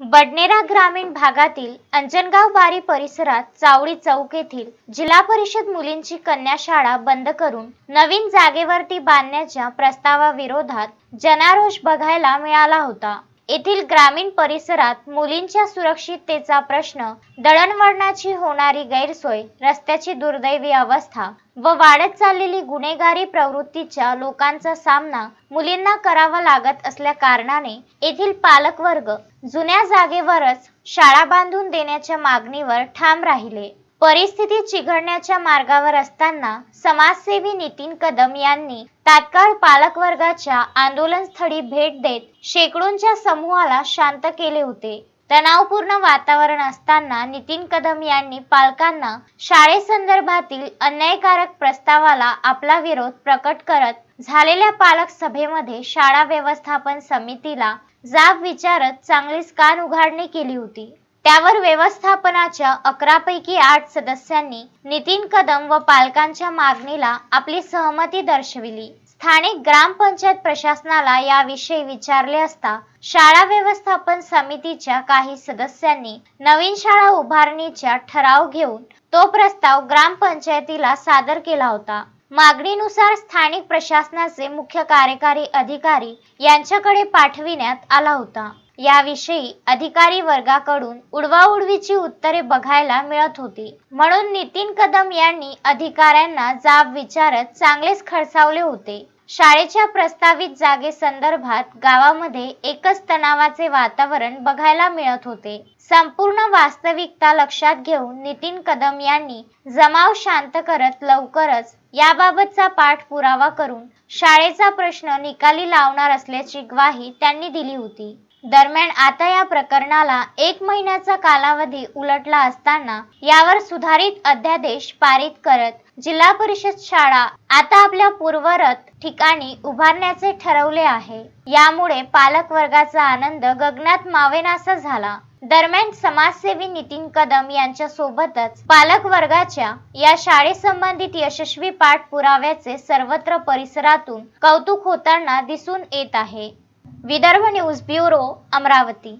बडनेरा ग्रामीण भागातील अंजनगाव बारी परिसरात चावडी चौक येथील जिल्हा परिषद मुलींची कन्या शाळा बंद करून नवीन जागेवरती बांधण्याच्या प्रस्तावाविरोधात जनारोष बघायला मिळाला होता. येथील ग्रामीण परिसरात मुलींच्या सुरक्षिततेचा प्रश्न दळणवळणाची होणारी गैरसोय रस्त्याची दुर्दैवी अवस्था व वाढत चाललेली गुन्हेगारी प्रवृत्तीच्या लोकांचा सामना मुलींना करावा लागत असल्या कारणाने येथील पालकवर्ग जुन्या जागेवरच शाळा बांधून देण्याच्या मागणीवर ठाम राहिले. परिस्थिती चिघळण्याच्या मार्गावर असताना समाजसेवी नितीन कदम यांनी तात्काळ पालकवर्गाच्या आंदोलनस्थळी भेट देत शेकडोंच्या समूहाला शांत केले होते. तणावपूर्ण वातावरण असताना नितीन कदम यांनी पालकांना शाळेसंदर्भातील अन्यायकारक प्रस्तावाला आपला विरोध प्रकट करत झालेल्या पालक सभेमध्ये शाळा व्यवस्थापन समितीला जाब विचारत चांगलीच कान उघाडणी केली होती. त्यावर व्यवस्थापनाच्या अकरापैकी आठ सदस्यांनी नितीन कदम व पालकांच्या मागणीला आपली सहमती दर्शविली. स्थानिक ग्रामपंचायत प्रशासनाला याविषयी विचारले असता शाळा व्यवस्थापन समितीच्या काही सदस्यांनी नवीन शाळा उभारणीचा ठराव घेऊन तो प्रस्ताव ग्रामपंचायतीला सादर केला होता. मागणीनुसार स्थानिक प्रशासनाचे मुख्य कार्यकारी अधिकारी यांच्याकडे पाठविण्यात आला होता. याविषयी अधिकारी वर्गाकडून उडवाउडवीची उत्तरे बघायला मिळत होती. म्हणून नितीन कदम यांनी अधिकाऱ्यांना जाब विचारत चांगलेच खडसावले होते. शाळेच्या प्रस्तावित जागे संदर्भात गावामध्ये एकच तणावाचे वातावरण बघायला मिळत होते. संपूर्ण वास्तविकता लक्षात घेऊन नितीन कदम यांनी जमाव शांत करत लवकरच याबाबतचा पाठपुरावा करून शाळेचा प्रश्न निकाली लावणार असल्याची ग्वाही त्यांनी दिली होती. दरम्यान आता या प्रकरणाला एक महिन्याचा कालावधी उलटला असताना यावर सुधारित अध्यादेश पारित करत जिल्हा परिषद शाळा आता आपल्या पूर्वरत ठिकाणी उभारण्याचे ठरवले आहे. यामुळे पालक वर्गाचा आनंद गगनात मावेनासा झाला. दरम्यान समाजसेवी नितीन कदम यांच्या सोबतच पालक वर्गाच्या या शाळेसंबंधित यशस्वी पाठपुराव्याचे सर्वत्र परिसरातून कौतुक होताना दिसून येत आहे. Vidarbha news bureau Amravati.